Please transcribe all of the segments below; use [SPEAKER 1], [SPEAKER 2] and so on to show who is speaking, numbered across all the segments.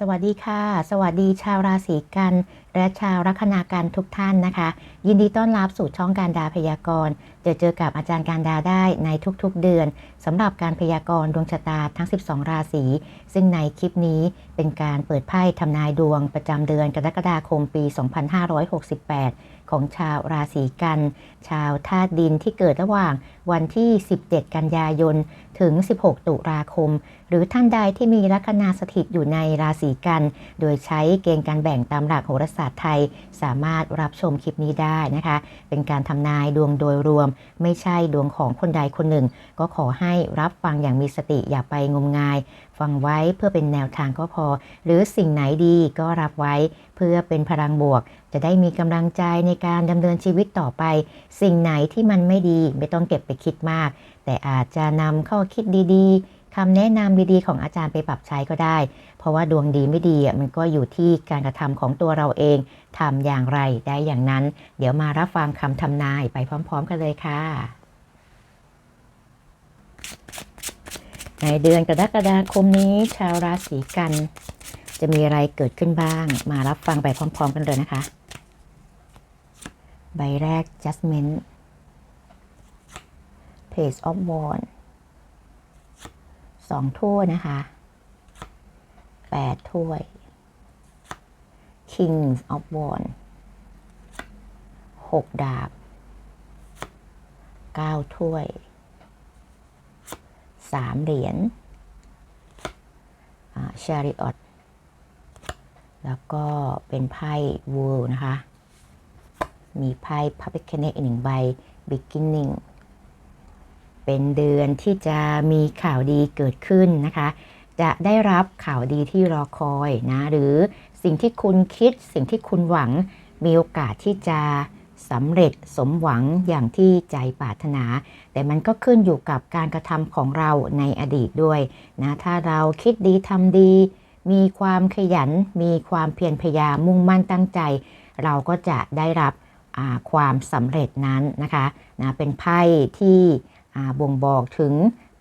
[SPEAKER 1] สวัสดีค่ะ สวัสดีชาวราศีกัน และชาวลัคนากันทุกท่านนะคะ ยินดีต้อนรับสู่ช่องการดาพยากรณ์จอเจอกับอาจารย์การดาได้ในทุกๆเดือนสำหรับการพยากรณ์ดวงชะตาทั้ง 12 ราศีซึ่งในคลิปนี้เป็นการเปิดไพ่ทำนายดวงประจำเดือนกรกฎาคมปี 2568 ของชาวราศีกัน ชาวธาตุดินที่เกิดระหว่างวันที่ 17 กันยายน ถึง 16 ตุลาคม หรือท่านใดที่มีลัคนาสถิตอยู่ในราศีกัน โดยใช้เกณฑ์การแบ่งตามหลักโหราศาสตร์ไทย สามารถรับชมคลิปนี้ได้นะคะ เป็นการทำนายดวงโดยรวม ไม่ใช่ดวงของคนใดคนหนึ่ง ก็ขอให้รับฟังอย่างมีสติอย่าไปงมงาย ฟังไว้เพื่อเป็นแนวทางก็พอ หรือสิ่งไหนดีก็รับไว้เพื่อเป็นพลังบวก จะได้มีกำลังใจในการดำเนินชีวิตต่อไป สิ่งไหนที่มันไม่ดีไม่ต้องเก็บไปคิดมาก แต่อาจจะนำข้อคิดดีๆ คำแนะนำดีๆของอาจารย์ไปปรับใช้ก็ได้ เพราะว่าดวงดีไม่ดีมันก็อยู่ที่การกระทำของตัวเราเองทำอย่างไรได้อย่างนั้น เดี๋ยวมารับฟังคำทำนายไปพร้อม ๆ กันเลยค่ะ ในเดือนกรกฎาคมนี้ ชาวราศีกัน จะมีอะไรเกิดขึ้นบ้าง มารับฟังไปพร้อม ๆ กันเลยนะคะ ใบแรก Judgment Page of Wands สองถ้วยนะคะแปดถ้วย King of w a n d หกดาบเก้าถ้วยสามเหรียญชาริออตแล้วก็เป็นไพ่วูลนะคะ มีไพ่พับเบิคเนอีกหนึ่งใบ beginning เป็นเดือนที่จะมีข่าวดีเกิดขึ้นนะคะ จะได้รับข่าวดีที่รอคอยนะหรือสิ่งที่คุณคิดสิ่งที่คุณหวังมีโอกาสที่จะสำเร็จสมหวังอย่างที่ใจปรารถนา แต่มันก็ขึ้นอยู่กับการกระทำของเราในอดีตด้วยนะถ้าเราคิดดีทำดี มีความขยัน มีความเพียรพยายามมุ่งมั่นตั้งใจ เราก็จะได้รับความสำเร็จนั้นนะคะนะเป็นไพ่ที่ บ่งบอกถึง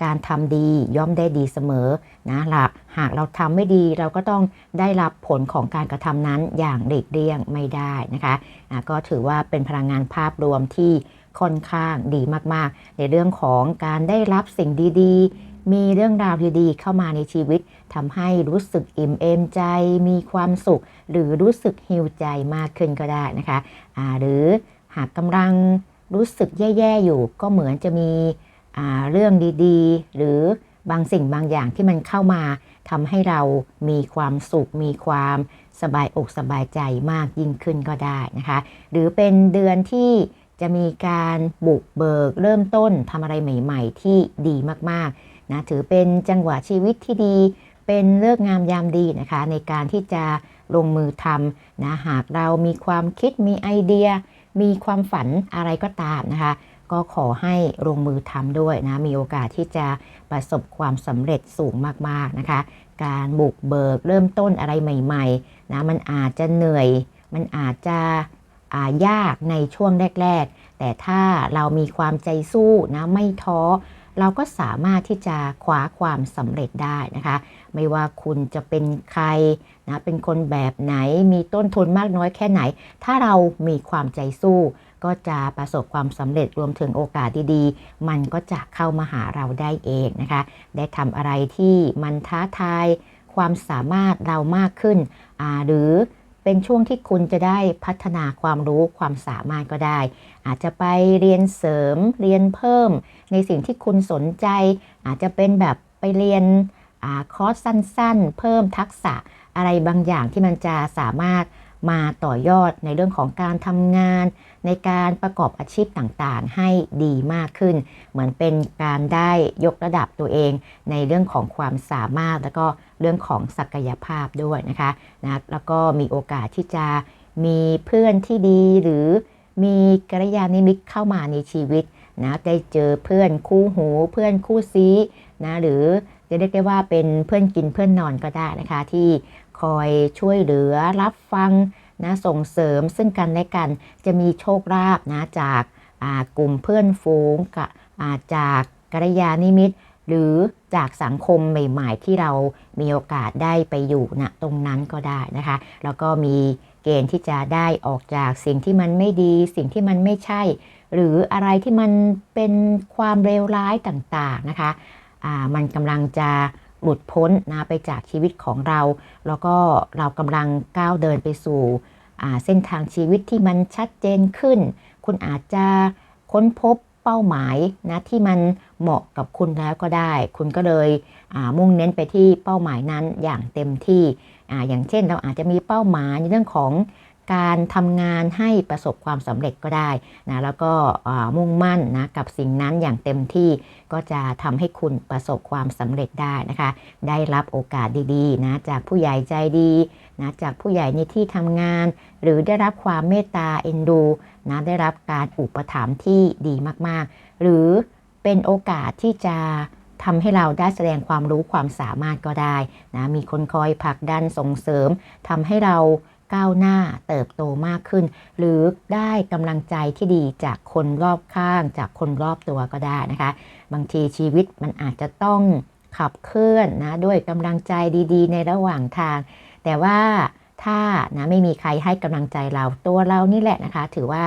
[SPEAKER 1] การทำดีย่อมได้ดีเสมอนะหลักหากเราทำไม่ดีเราก็ต้องได้รับผลของการกระทำนั้นอย่างเด็กเลี่ยงไม่ได้นะคะะก็ถือว่าเป็นพลังงานภาพรวมที่ค่อนข้างดีมากๆ ในเรื่องของการได้รับสิ่งดีๆ มีเรื่องราวดีๆเข้ามาในชีวิตทำให้รู้สึกอิ่มเอมใจ มีความสุข หรือรู้สึกหิวใจมากขึ้นก็ได้นะคะะหรือหากกำลัง รู้สึกแย่ๆอยู่ ก็เหมือนจะมีเรื่องดีๆ หรือบางสิ่งบางอย่างที่มันเข้ามาทำให้เรามีความสุข มีความสบายอกสบายใจมากยิ่งขึ้นก็ได้นะคะ หรือเป็นเดือนที่จะมีการบุกเบิกเริ่มต้นทำอะไรใหม่ ๆ ที่ดีมากๆนะถือเป็นจังหวะชีวิตที่ดี เป็นเลิกงามยามดีนะคะ ในการที่จะลงมือทำนะหากเรามีความคิดมีไอเดีย มีความฝันอะไรก็ตามนะคะ ก็ขอให้ลงมือทำด้วยนะ มีโอกาสที่จะประสบความสำเร็จสูงมากๆนะคะ การบุกเบิกเริ่มต้นอะไรใหม่ๆนะมันอาจจะเหนื่อย มันอาจจะายากในช่วงแรก ๆ แต่ถ้าเรามีความใจสู้นะไม่ท้อเราก็สามารถที่จะคว้าความสำเร็จได้นะคะ ไม่ว่าคุณจะเป็นใครนะเป็นคนแบบไหนมีต้นทุนมากน้อยแค่ไหน ถ้าเรามีความใจสู้ ก็จะประสบความสำเร็จรวมถึงโอกาสดีๆ มันก็จะเข้ามาหาเราได้เองนะคะ ได้ทำอะไรที่มันท้าทายความสามารถเรามากขึ้น หรือเป็นช่วงที่คุณจะได้พัฒนาความรู้ความสามารถก็ได้ อาจจะไปเรียนเสริมเรียนเพิ่ม ในสิ่งที่คุณสนใจ อาจจะเป็นแบบไปเรียน คอร์สสั้นๆ เพิ่มทักษะอะไรบางอย่างที่มันจะสามารถมาต่อยอดในเรื่องของการทำงาน ในการประกอบอาชีพต่างๆ ให้ดีมากขึ้น เหมือนเป็นการได้ยกระดับตัวเอง ในเรื่องของความสามารถ แล้วก็เรื่องของศักยภาพด้วยนะคะนะแล้วก็มีโอกาสที่จะมีเพื่อนที่ดีหรือมีกัลยาณมิตรเข้ามาในชีวิตนะได้เจอเพื่อนคู่หู เพื่อนคู่ซีนะหรือ จะเรียกได้ว่าเป็นเพื่อนกินเพื่อนนอนก็ได้นะคะ ที่คอยช่วยเหลือรับฟังนะส่งเสริมซึ่งกันและกันจะมีโชคลาภนะจากกลุ่มเพื่อนฝูงกับจากกัลยาณิมิตรหรือจากสังคมใหม่ ๆ ที่เรามีโอกาสได้ไปอยู่ณตรงนั้นก็ได้นะคะ แล้วก็มีเกณฑ์ที่จะได้ออกจากสิ่งที่มันไม่ดี สิ่งที่มันไม่ใช่ หรืออะไรที่มันเป็นความเลวร้ายต่างๆนะคะ มันกำลังจะหลุดพ้นนะไปจากชีวิตของเรา แล้วก็เรากำลังก้าวเดินไปสู่เส้นทางชีวิตที่มันชัดเจนขึ้น คุณอาจจะค้นพบเป้าหมายนะที่มันเหมาะกับคุณแล้วก็ได้ คุณก็เลยมุ่งเน้นไปที่เป้าหมายนั้นอย่างเต็มที่ออย่างเช่นเราอาจจะมีเป้าหมายในเรื่องของ การทำงานให้ประสบความสำเร็จก็ได้นะแล้วก็มุ่งมั่นนะกับสิ่งนั้นอย่างเต็มที่ก็จะทำให้คุณประสบความสำเร็จได้นะคะ ได้รับโอกาสดีๆนะจากผู้ใหญ่ใจดีนะจากผู้ใหญ่ในที่ทำงาน หรือได้รับความเมตตาเอ็นดูนะได้รับการอุปถัมภ์ที่ดีมากๆ หรือเป็นโอกาสที่จะทำให้เราได้แสดงความรู้ความสามารถก็ได้นะมีคนคอยผลักดันส่งเสริมทำให้เรา ก้าวหน้าเติบโตมากขึ้น หรือได้กำลังใจที่ดีจากคนรอบข้าง จากคนรอบตัวก็ได้นะคะ บางทีชีวิตมันอาจจะต้องขับเคลื่อนนะด้วยกำลังใจดี ๆ ในระหว่างทาง แต่ว่าถ้านะไม่มีใครให้กำลังใจเราตัวเรานี่แหละนะคะ ถือว่า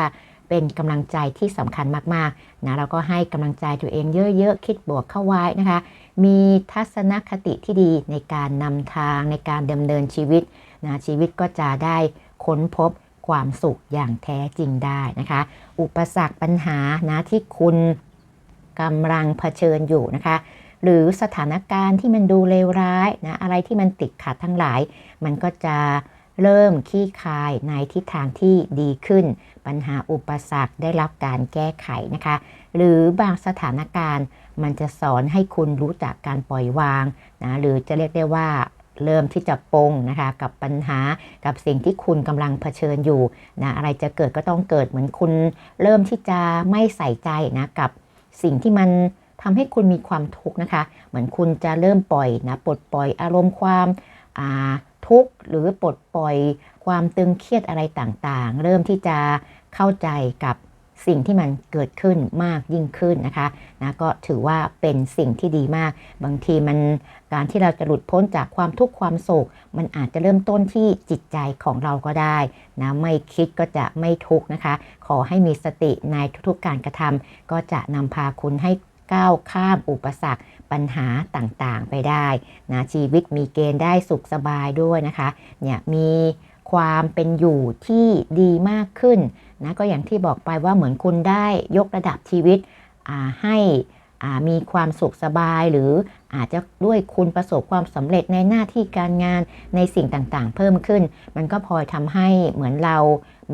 [SPEAKER 1] เป็นกำลังใจที่สำคัญมากๆนะเราก็ให้กำลังใจตัวเองเยอะๆ คิดบวกเข้าไว้นะคะ มีทัศนคติที่ดีในการนำทางในการดำเนินชีวิต นะชีวิตก็จะได้ค้นพบความสุขอย่างแท้จริงได้นะคะ อุปสรรคปัญหานะที่คุณกำลังเผชิญอยู่นะคะ หรือสถานการณ์ที่มันดูเลวร้ายนะอะไรที่มันติดขัดทั้งหลาย มันก็จะเริ่มขี้คายในทิศทางที่ดีขึ้น ปัญหาอุปสรรคได้รับการแก้ไขนะคะ หรือบางสถานการณ์มันจะสอนให้คุณรู้จักการปล่อยวางนะหรือจะเรียกได้ว่า เริ่มที่จะปงนะคะกับปัญหากับสิ่งที่คุณกำลังเผชิญอยู่นะอะไรจะเกิดก็ต้องเกิดเหมือนคุณ เริ่มที่จะไม่ใส่ใจนะกับสิ่งที่มันทำให้คุณมีความทุกข์นะคะ เหมือนคุณจะเริ่มปล่อยนะปลดปล่อยอารมณ์ความทุกข์หรือปลดปล่อยความตึงเครียดอะไรต่างๆ เริ่มที่จะเข้าใจกับ สิ่งที่มันเกิดขึ้นมากยิ่งขึ้นนะคะนะก็ถือว่าเป็นสิ่งที่ดีมาก บางทีมันการที่เราจะหลุดพ้นจากความทุกข์ความโศก มันอาจจะเริ่มต้นที่จิตใจของเราก็ได้นะไม่คิดก็จะไม่ทุกข์นะคะ ขอให้มีสติในทุกๆการกระทำก็จะนำพาคุณให้ก้าวข้ามอุปสรรคปัญหาต่างๆไปได้นะชีวิตมีเกณฑ์ได้สุขสบายด้วยนะคะเนี่ยมี ความเป็นอยู่ที่ดีมากขึ้นนะก็อย่างที่บอกไปว่าเหมือนคุณได้ยกระดับชีวิตให้มีความสุขสบายหรืออาจจะด้วยคุณประสบความสำเร็จในหน้าที่การงานในสิ่งต่างๆ เพิ่มขึ้น มันก็พอทำให้เหมือนเรา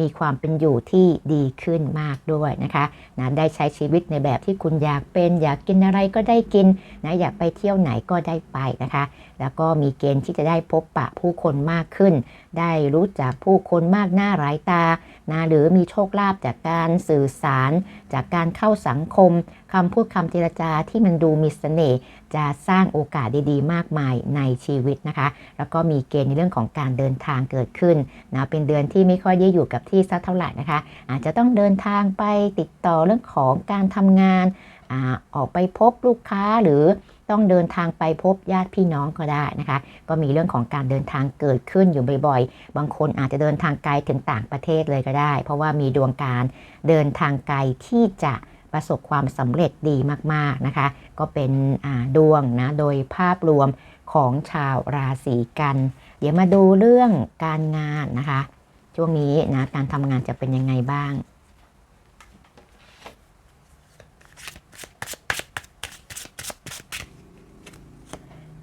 [SPEAKER 1] มีความเป็นอยู่ที่ดีขึ้นมากด้วยนะคะนะได้ใช้ชีวิตในแบบที่คุณอยากเป็น อยากกินอะไรก็ได้กินนะอยากไปเที่ยวไหนก็ได้ไปนะคะ แล้วก็มีเกณฑ์ที่จะได้พบปะผู้คนมากขึ้น ได้รู้จักผู้คนมากหน้าหลายตานะหรือมีโชคลาภจากการสื่อสาร จากการเข้าสังคมคำพูดคำเจรจาที่มันดูมีเสน่ห์ จะสร้างโอกาสดีๆ มากมายในชีวิตนะคะ แล้วก็มีเกณฑ์ในเรื่องของการเดินทางเกิดขึ้นนะเป็นเดือนที่ไม่ค่อยได้อยู่กับที่สักเท่าไหร่นะคะ อาจจะต้องเดินทางไปติดต่อเรื่องของการทำงานอออกไปพบลูกค้าหรือต้องเดินทางไปพบญาติพี่น้องก็ได้นะคะ ก็มีเรื่องของการเดินทางเกิดขึ้นอยู่บ่อยๆ บางคนอาจจะเดินทางไกลถึงต่างประเทศเลยก็ได้ เพราะว่ามีดวงการเดินทางไกลที่จะ ประสบความสำเร็จดีมากๆนะคะ ก็เป็นดวงนะโดยภาพรวมของชาวราศีกัน เดี๋ยวมาดูเรื่องการงานนะคะ ช่วงนี้นะการทำงานจะเป็นยังไงบ้าง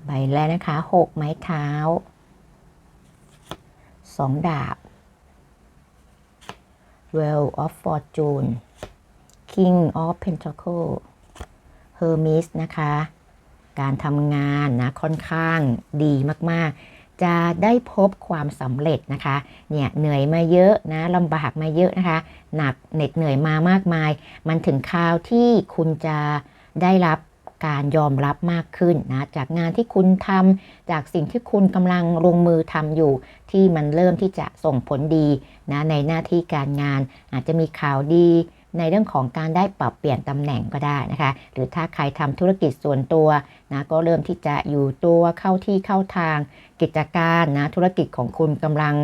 [SPEAKER 1] ใบแรกนะคะหกไม้เท้าสองดาบ Well of Fortune King of Pentacle Hermes นะคะ การทำงานนะค่อนข้างดีมากๆ จะได้พบความสำเร็จนะคะ เนี่ยเหนื่อยมาเยอะนะลำบากมาเยอะนะคะ หนักเหน็ดเหนื่อยมามากมาย มันถึงคราวที่คุณจะได้รับการยอมรับมากขึ้นนะจากงานที่คุณทำจากสิ่งที่คุณกำลังลงมือทำอยู่ ที่มันเริ่มที่จะส่งผลดีนะในหน้าที่การงานอาจจะมีข่าวดี ในเรื่องของการได้ปรับเปลี่ยนตำแหน่งก็ได้นะคะ หรือถ้าใครทำธุรกิจส่วนตัวนะก็เริ่มที่จะอยู่ตัวเข้าที่เข้าทางกิจการนะธุรกิจของคุณกำลัง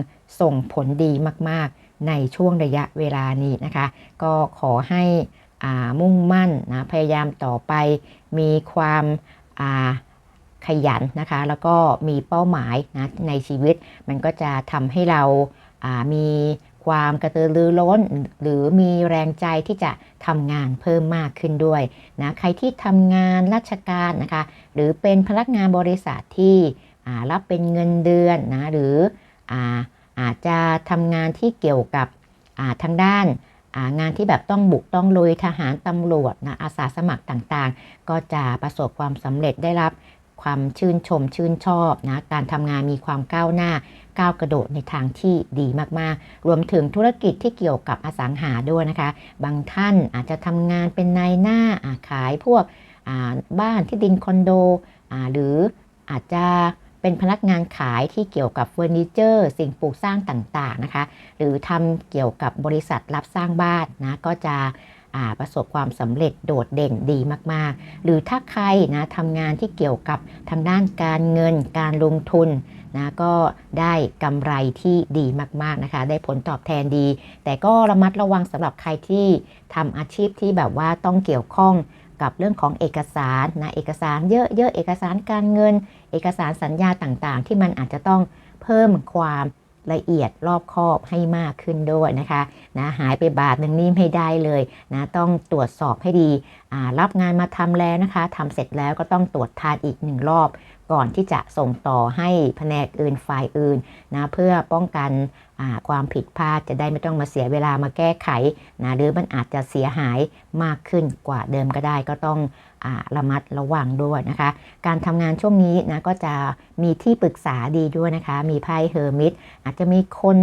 [SPEAKER 1] ส่งผลดีมากๆ ในช่วงระยะเวลานี้นะคะ ก็ขอให้มุ่งมั่นนะพยายามต่อไปมีความขยันนะคะ แล้วก็มีเป้าหมายนะในชีวิต มันก็จะทำให้เราามี ความกระตือรือร้น หรือมีแรงใจที่จะทำงานเพิ่มมากขึ้นด้วยนะใครที่ทำงานราชการนะคะ หรือเป็นพนักงานบริษัทที่รับเป็นเงินเดือนนะหรืออาอาจจะทำงานที่เกี่ยวกับทางด้านงานที่แบบต้องบุกต้องลุยทหารตำรวจนะอาสาสมัครต่างๆ ก็จะประสบความสำเร็จได้รับความชื่นชมชื่นชอบนะการทำงานมีความก้าวหน้า ก้าวกระโดดในทางที่ดีมากๆ รวมถึงธุรกิจที่เกี่ยวกับอสังหาด้วยนะคะ บางท่านอาจจะทำงานเป็นนายหน้าขายพวกบ้านที่ดินคอนโดหรืออาจจะเป็นพนักงานขายที่เกี่ยวกับเฟอร์นิเจอร์ สิ่งปลูกสร้างต่างๆนะคะ หรือทำเกี่ยวกับบริษัทรับสร้างบ้านนะก็จะ ประสบความสำเร็จโดดเด่นดีมากๆ หรือถ้าใครนะทำงานที่เกี่ยวกับทางด้านการเงินการลงทุนนะก็ได้กำไรที่ดีมากๆนะคะ ได้ผลตอบแทนดี แต่ก็ระมัดระวังสำหรับใครที่ทำอาชีพที่แบบว่าต้องเกี่ยวข้องกับเรื่องของเอกสารนะเอกสารเยอะๆเอกสารการเงิน เอกสารสัญญาต่างๆ ที่มันอาจจะต้องเพิ่มความ ละเอียดรอบคอบให้มากขึ้นด้วยนะคะนะหายไปบาทหนึ่งนี่ไม่ได้เลยนะต้องตรวจสอบให้ดีรับงานมาทำแล้วนะคะทำเสร็จแล้วก็ต้องตรวจทานอีกหนึ่งรอบ ก่อนที่จะส่งต่อให้แผนกอื่นฝ่ายอื่นนะเพื่อป้องกันความผิดพลาดจะได้ไม่ต้องมาเสียเวลามาแก้ไขนะหรือมันอาจจะเสียหายมากขึ้นกว่าเดิมก็ได้ก็ต้องอระมัดระวังด้วยนะคะ การทำงานช่วงนี้นะก็จะมีที่ปรึกษาดีด้วยนะคะ มีไพ่เฮอร์มิตอาจจะมีคน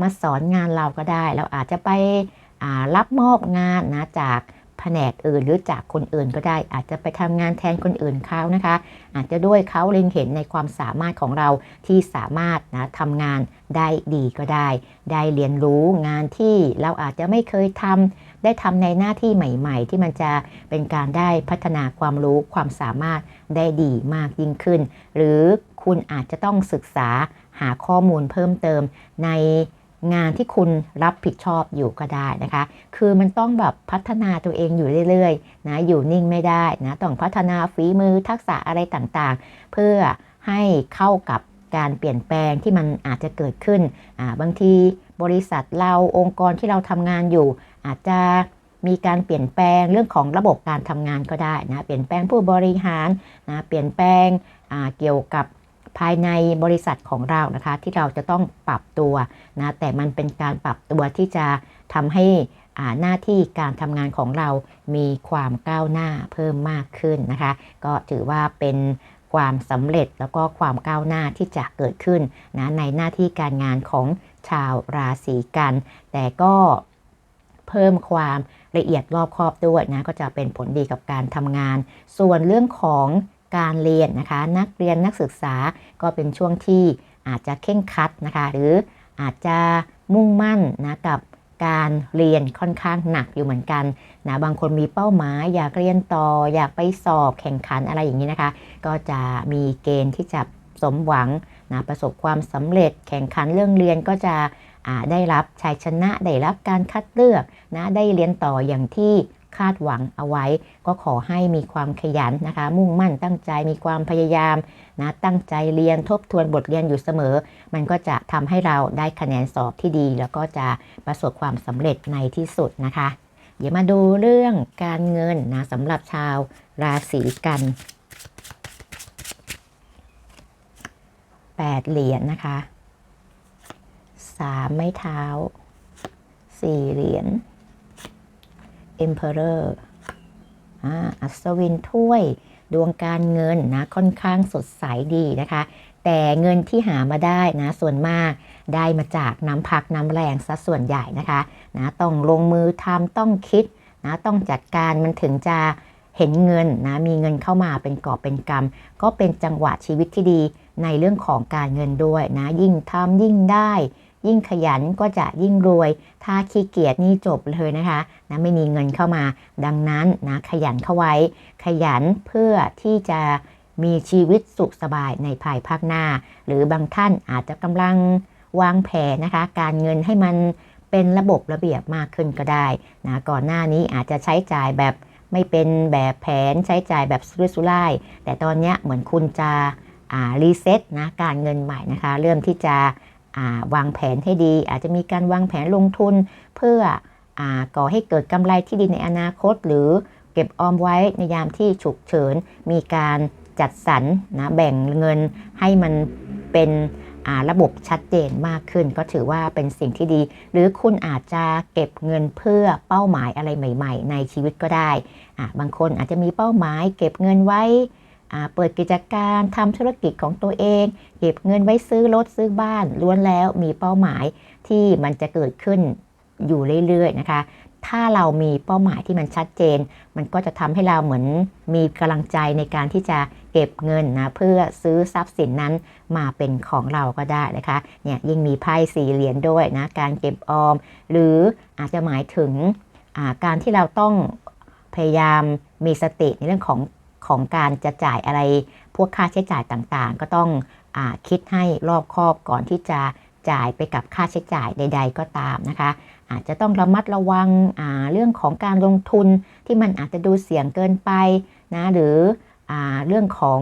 [SPEAKER 1] มาสอนงานเราก็ได้ เราอาจจะไปรับมอบงานนะจาก แผนกอื่นหรือจากคนอื่นก็ได้ อาจจะไปทำงานแทนคนอื่นเขานะคะ อาจจะด้วยเขาเล็งเห็นในความสามารถของเราที่สามารถนะทำงานได้ดีก็ได้ ได้เรียนรู้งานที่เราอาจจะไม่เคยทำได้ทำในหน้าที่ใหม่ ๆ ที่มันจะเป็นการได้พัฒนาความรู้ความสามารถได้ดีมากยิ่งขึ้น หรือคุณอาจจะต้องศึกษาหาข้อมูลเพิ่มเติมใน งานที่คุณรับผิดชอบอยู่ก็ได้นะคะ คือมันต้องแบบพัฒนาตัวเองอยู่เรื่อยๆนะอยู่นิ่งไม่ได้นะต้องพัฒนาฝีมือทักษะอะไรต่างๆ เพื่อให้เข้ากับการเปลี่ยนแปลงที่มันอาจจะเกิดขึ้น บางทีบริษัทเราองค์กรที่เราทำงานอยู่ อาจจะมีการเปลี่ยนแปลงเรื่องของระบบการทำงานก็ได้นะ เปลี่ยนแปลงผู้บริหารนะ เปลี่ยนแปลงเกี่ยวกับ ภายในบริษัทของเรานะคะ ที่เราจะต้องปรับตัวนะแต่มันเป็นการปรับตัวที่จะทำให้หน้าที่การทำงานของเรามีความก้าวหน้าเพิ่มมากขึ้นนะคะ ก็ถือว่าเป็นความสำเร็จแล้วก็ความก้าวหน้าที่จะเกิดขึ้นนะในหน้าที่การงานของชาวราศีกัน แต่ก็เพิ่มความละเอียดรอบคอบด้วยนะก็จะเป็นผลดีกับการทำงาน ส่วนเรื่องของ การเรียนนะคะ นักเรียนนักศึกษาก็เป็นช่วงที่อาจจะเข่งคัดนะคะ หรืออาจจะมุ่งมั่นนะกับการเรียนค่อนข้างหนักอยู่เหมือนกันนะบางคนมีเป้าหมายอยากเรียนต่อ อยากไปสอบแข่งขันอะไรอย่างนี้นะคะ ก็จะมีเกณฑ์ที่จะสมหวังนะประสบความสำเร็จแข่งขันเรื่องเรียนก็จะได้รับชัยชนะได้รับการคัดเลือกนะได้เรียนต่ออย่างที่ คาดหวังเอาไว้ ก็ขอให้มีความขยันนะคะ มุ่งมั่นตั้งใจมีความพยายามนะตั้งใจเรียนทบทวนบทเรียนอยู่เสมอ มันก็จะทำให้เราได้คะแนนสอบที่ดี แล้วก็จะประสบความสำเร็จในที่สุดนะคะ เดี๋ยวมาดูเรื่องการเงินนะสำหรับชาวราศีกัน8เหรียญนนะคะ3ไม้เท้า 4 เหรียญ Emperor อัศวินถ้วยดวงการเงินนะค่อนข้างสดใสดีนะคะ แต่เงินที่หามาได้นะส่วนมากได้มาจากน้ำพักน้ำแรงซะส่วนใหญ่นะคะนะต้องลงมือทำต้องคิดนะต้องจัดการมันถึงจะเห็นเงินนะมีเงินเข้ามาเป็นกอบเป็นกำก็เป็นจังหวะชีวิตที่ดีในเรื่องของการเงินด้วยนะยิ่งทำยิ่งได้ ยิ่งขยันก็จะยิ่งรวย ถ้าขี้เกียจนี่จบเลยนะคะนะไม่มีเงินเข้ามา ดังนั้นนะขยันเข้าไว้ ขยันเพื่อที่จะมีชีวิตสุขสบายในภายภาคหน้า หรือบางท่านอาจจะกำลังวางแผนนะคะ การเงินให้มันเป็นระบบระเบียบมากขึ้นก็ได้นะก่อนหน้านี้อาจจะใช้จ่ายแบบไม่เป็นแบบแผนใช้จ่ายแบบสุรุ่ยสุร่าย แต่ตอนนี้เหมือนคุณจะรีเซ็ตนะการเงินใหม่นะคะ เริ่มที่จะ วางแผนให้ดี อาจจะมีการวางแผนลงทุน เพื่ออก่อให้เกิดกำไรที่ดีในอนาคต หรือเก็บออมไว้ในยามที่ฉุกเฉิน มีการจัดสรรนะแบ่งเงินให้มันเป็นระบบชัดเจนมากขึ้น ก็ถือว่าเป็นสิ่งที่ดี หรือคุณอาจจะเก็บเงินเพื่อเป้าหมายอะไรใหม่ ๆ ในชีวิตก็ได้ บางคนอาจจะมีเป้าหมาย เก็บเงินไว้ เปิดกิจการทำธุรกิจของตัวเอง เก็บเงินไว้ซื้อรถซื้อบ้านล้วนแล้วมีเป้าหมายที่มันจะเกิดขึ้นอยู่เรื่อยๆนะคะ ถ้าเรามีเป้าหมายที่มันชัดเจน มันก็จะทำให้เราเหมือนมีกำลังใจในการที่จะเก็บเงินนะเพื่อซื้อทรัพย์สินนั้นมาเป็นของเราก็ได้นะคะเนี่ยยิ่งมีไพ่สี่เหรียญด้วยนะการเก็บออม หรืออาจจะหมายถึงการที่เราต้องพยายามมีสติในเรื่องของ ของการจะจ่ายอะไร พวกค่าใช้จ่ายต่างๆ ก็ต้องอคิดให้รอบคอบก่อนที่จะจ่ายไปกับค่าใช้จ่ายใด ๆ ก็ตามนะคะ อาจจะต้องระมัดระวังเรื่องของการลงทุนที่มันอาจจะดูเสี่ยงเกินไปนะหรืออเรื่องของ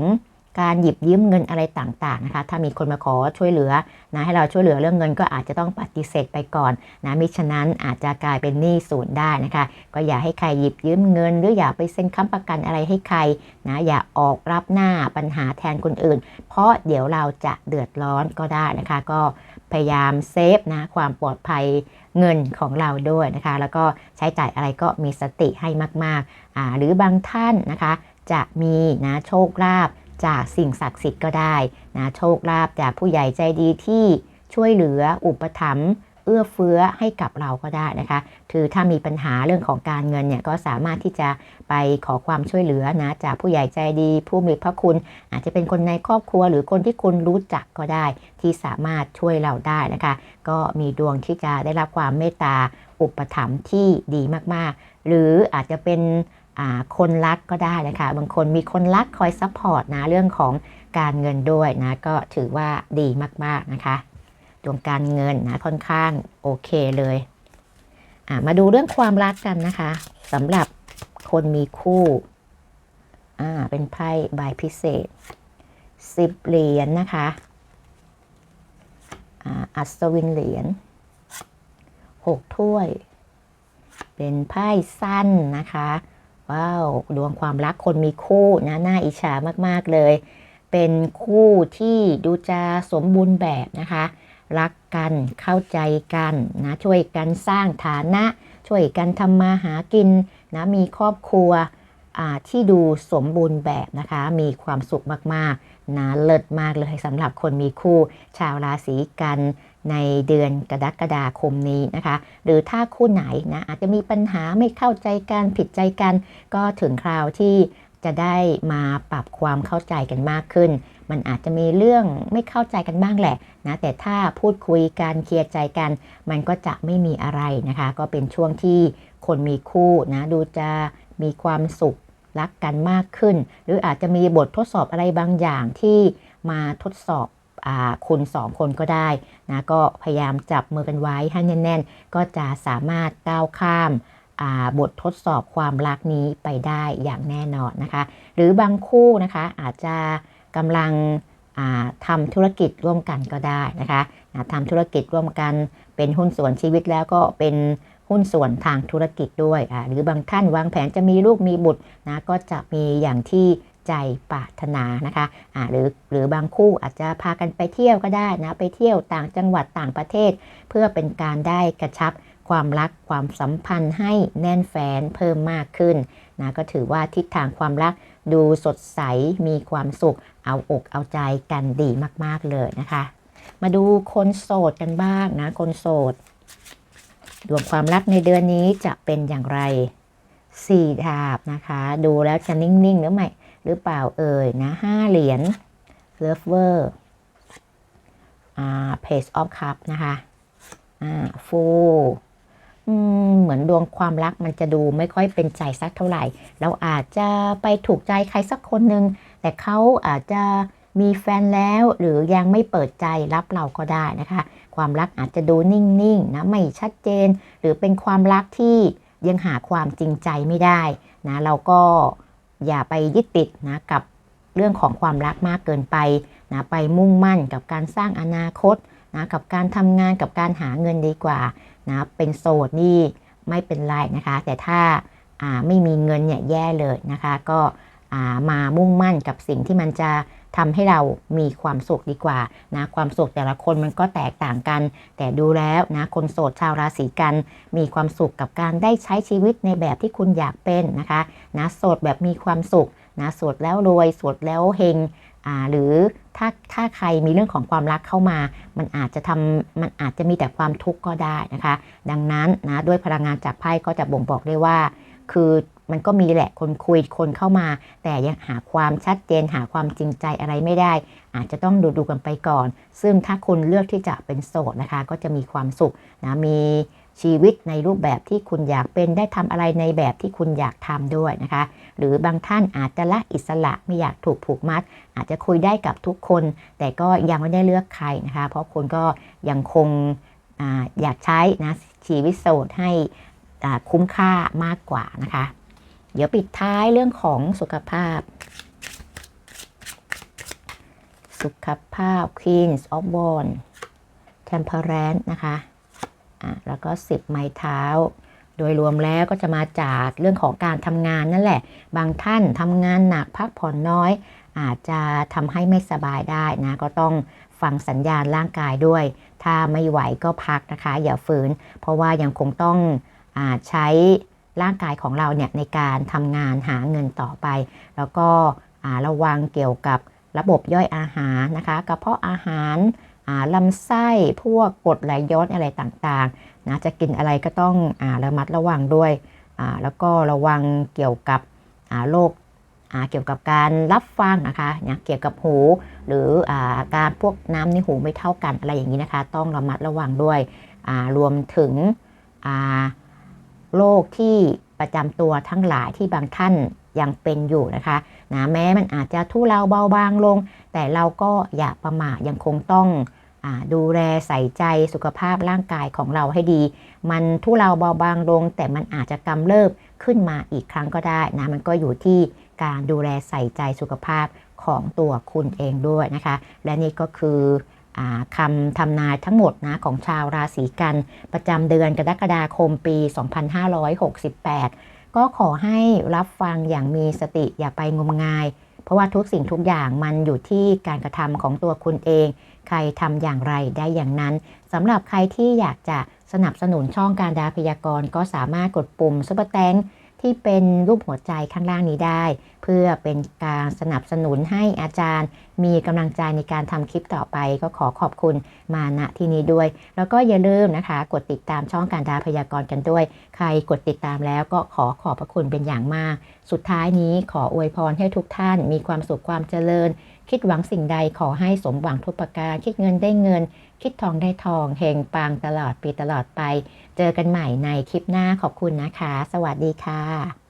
[SPEAKER 1] การหยิบยืมเงินอะไรต่างๆนะคะ ถ้ามีคนมาขอช่วยเหลือนะให้เราช่วยเหลือเรื่องเงินก็อาจจะต้องปฏิเสธไปก่อนนะมิฉะนั้นอาจจะกลายเป็นหนี้ศูนย์ได้นะคะ ก็อย่าให้ใครหยิบยืมเงิน หรืออย่าไปเซ็นค้ำประกันอะไรให้ใครนะอย่าออกรับหน้าปัญหาแทนคนอื่น เพราะเดี๋ยวเราจะเดือดร้อนก็ได้นะคะ ก็พยายามเซฟนะความปลอดภัยเงินของเราด้วยนะคะ แล้วก็ใช้จ่ายอะไรก็มีสติให้มากๆหรือบางท่านนะคะ จะมีนะโชคลาภ จากสิ่งศักดิ์สิทธิ์ก็ได้นะโชคลาภจากผู้ใหญ่ใจดีที่ช่วยเหลืออุปถัมภ์เอื้อเฟื้อให้กับเราก็ได้นะคะคือถ้ามีปัญหาเรื่องของการเงินเนี่ยก็สามารถที่จะไปขอความช่วยเหลือนะจากผู้ใหญ่ใจดีผู้มีพระคุณ อาจจะเป็นคนในครอบครัวหรือคนที่คุณรู้จักก็ได้ ที่สามารถช่วยเราได้นะคะ ก็มีดวงที่จะได้รับความเมตตาอุปถัมภ์ที่ดีมากๆ หรืออาจจะเป็น คนรักก็ได้นะคะบางคนมีคนรักคอยซัพพอร์ตนะเรื่องของการเงินด้วยนะก็ถือว่าดีมาก ๆ นะคะดวงการเงินนะค่อนข้างโอเคเลยมาดูเรื่องความรักกันนะคะสำหรับคนมีคู่เป็นไพ่ใบพิเศษสิบเหรียญนนะคะอัศวินเหรียญหกถ้วย เป็นไพ่สั้นนะคะ ว้าวดวงความรักคนมีคู่นะน่าอิจฉามากๆเลย เป็นคู่ที่ดูจะสมบูรณ์แบบนะคะ รักกันเข้าใจกันนะช่วยกันสร้างฐานะ ช่วยกันทำมาหากินนะมีครอบครัวที่ดูสมบูรณ์แบบนะคะ มีความสุขมากๆนะเลิศมากเลยสำหรับคนมีคู่ ชาวราศีกัน ในเดือนกรกฎาคมนี้นะคะ หรือถ้าคู่ไหนนะอาจจะมีปัญหาไม่เข้าใจกันผิดใจกัน ก็ถึงคราวที่จะได้มาปรับความเข้าใจกันมากขึ้น มันอาจจะมีเรื่องไม่เข้าใจกันบ้างแหละนะแต่ถ้าพูดคุยกันเคลียร์ใจกัน มันก็จะไม่มีอะไรนะคะ ก็เป็นช่วงที่คนมีคู่นะดูจะมีความสุขรักกันมากขึ้น หรืออาจจะมีบททดสอบอะไรบางอย่างที่มาทดสอบ คุณสองคนก็ได้นะก็พยายามจับมือกันไว้ให้แน่น ๆ ก็จะสามารถก้าวข้ามบททดสอบความรักนี้ไปได้อย่างแน่นอนนะคะ หรือบางคู่นะคะอาจจะกำลังทำธุรกิจร่วมกันก็ได้นะคะทำธุรกิจร่วมกันเป็นหุ้นส่วนชีวิตแล้วก็เป็นหุ้นส่วนทางธุรกิจด้วย หรือบางท่านวางแผนจะมีลูกมีบุตรนะก็จะมีอย่างที่ ใจปรารถนานะคะะหรือหรือบางคู่อาจจะพากันไปเที่ยวก็ได้นะ ไปเที่ยวต่างจังหวัดต่างประเทศ เพื่อเป็นการได้กระชับความรักความสัมพันธ์ให้แน่นแฟนเพิ่มมากขึ้นนะก็ถือว่าทิศทางความรักดูสดใสมีความสุข เอาอกเอาใจกันดีมาก ๆ เลยนะคะ มาดูคนโสดกันบ้างนะ คนโสด ดวงความรักในเดือนนี้จะเป็นอย่างไรสี่ดาบนะคะ ดูแล้วจะนิ่ง ๆ หรือไม่ หรือเปล่าเอ่ยนะห้าเหรียญ Lover อ่า Page of Cup นะคะอ่าฟูเหมือนดวงความรักมันจะดูไม่ค่อยเป็นใจสักเท่าไหร่ เราอาจจะไปถูกใจใครสักคนหนึ่งแต่เขาอาจจะมีแฟนแล้วหรือยังไม่เปิดใจรับเราก็ได้นะคะ ความรักอาจจะดูนิ่งๆนะไม่ชัดเจน หรือเป็นความรักที่ยังหาความจริงใจไม่ได้นะเราก็ อย่าไปยึดติดนะกับเรื่องของความรักมากเกินไปนะไปมุ่งมั่นกับการสร้างอนาคตนะกับการทำงานกับการหาเงินดีกว่านะเป็นโสดนี่ไม่เป็นไรนะคะ แต่ถ้าอ่าไม่มีเงินเนี่ยแย่เลยนะคะ ก็อ่ามามุ่งมั่นกับสิ่งที่มันจะ ทำให้เรามีความสุขดีกว่านะความสุขแต่ละคนมันก็แตกต่างกัน แต่ดูแล้วนะคนโสดชาวราศีกัน มีความสุขกับการได้ใช้ชีวิตในแบบที่คุณอยากเป็นนะคะนะโสดแบบมีความสุขนะโสดแล้วรวยโสดแล้วเฮงอ่าหรือถ้าถ้าใครมีเรื่องของความรักเข้ามา มันอาจจะทำมันอาจจะมีแต่ความทุกข์ก็ได้นะคะ ดังนั้นนะด้วยพลังงานจากไพ่ก็จะบ่งบอกได้ว่า คือ มันก็มีแหละคนคุยคนเข้ามา แต่ยังหาความชัดเจนหาความจริงใจอะไรไม่ได้ อาจจะต้องดูดูกันไปก่อน ซึ่งถ้าคุณเลือกที่จะเป็นโสดนะคะ ก็จะมีความสุขนะมีชีวิตในรูปแบบที่คุณอยากเป็นได้ทำอะไรในแบบที่คุณอยากทำด้วยนะคะ หรือบางท่านอาจจะละอิสระไม่อยากถูกผูกมัด อาจจะคุยได้กับทุกคน แต่ก็ยังไม่ได้เลือกใครนะคะ เพราะคุณก็ยังคงออยากใช้นะชีวิตโสดให้คุ้มค่ามากกว่านะคะ เดี๋ยวปิดท้ายเรื่องของสุขภาพ สุขภาพ Queens of w a n d Temperance นะคะอะแล้วก็ 10 ไม้เท้า โดยรวมแล้วก็จะมาจากเรื่องของการทำงานนั่นแหละ บางท่านทำงานหนักพักผ่อนน้อย อาจจะทำให้ไม่สบายได้นะ ก็ต้องฟังสัญญาณร่างกายด้วย ถ้าไม่ไหวก็พักนะคะ อย่าฝืน เพราะว่ายังคงต้องอใช้ ร่างกายของเราเนี่ยในการทำงานหาเงินต่อไป แล้วก็ระวังเกี่ยวกับระบบย่อยอาหารนะคะกระเพาะอาหาราลำไส้พวกกรดไหลย้อนอะไรต่างๆนะจะกินอะไรก็ต้องอาระมัดระวังด้วย แล้วก็ระวังเกี่ยวกับโรคเกี่ยวกับการรับฟังนะคะเนี่ยเกี่ยวกับหู หรืออาการพวกน้ำในหูไม่เท่ากันอะไรอย่างนี้นะคะ ต้องระมัดระวังด้วยรวมถึงอ โรคที่ประจำตัวทั้งหลายที่บางท่านยังเป็นอยู่นะคะนะแม้มันอาจจะทุเลาเบาบางลง แต่เราก็อย่าประมาทยังคงต้องอดูแลใส่ใจสุขภาพร่างกายของเราให้ดี มันทุเลาเบาบางลง แต่มันอาจจะกำเริบขึ้นมาอีกครั้งก็ได้นะมันก็อยู่ที่การดูแลใส่ใจสุขภาพของตัวคุณเองด้วยนะคะ และนี่ก็คือ คำทำนายทั้งหมดนะของชาวราศีกัน ประจำเดือนกรกฎาคมปี 2568 ก็ขอให้รับฟังอย่างมีสติอย่าไปงมงาย เพราะว่าทุกสิ่งทุกอย่างมันอยู่ที่การกระทำของตัวคุณเอง ใครทำอย่างไรได้อย่างนั้นสำหรับใครที่อยากจะสนับสนุนช่องการดาพยากรณ์ก็สามารถกดปุ่มซุปเปอร์แตง ที่เป็นรูปหัวใจข้างล่างนี้ได้ เพื่อเป็นการสนับสนุนให้อาจารย์ มีกำลังใจในการทำคลิปต่อไป ก็ขอขอบคุณมาณที่นี้ด้วย แล้วก็อย่าลืมนะคะ กดติดตามช่องการดาพยากรณ์กันด้วย ใครกดติดตามแล้วก็ขอขอบพระคุณเป็นอย่างมาก สุดท้ายนี้ขออวยพรให้ทุกท่าน มีความสุขความเจริญ คิดหวังสิ่งใดขอให้สมหวังทุกประการ คิดเงินได้เงิน คิดทองได้ทองเฮงปังตลอดปีตลอดไป เจอกันใหม่ในคลิปหน้าขอบคุณนะคะ สวัสดีค่ะ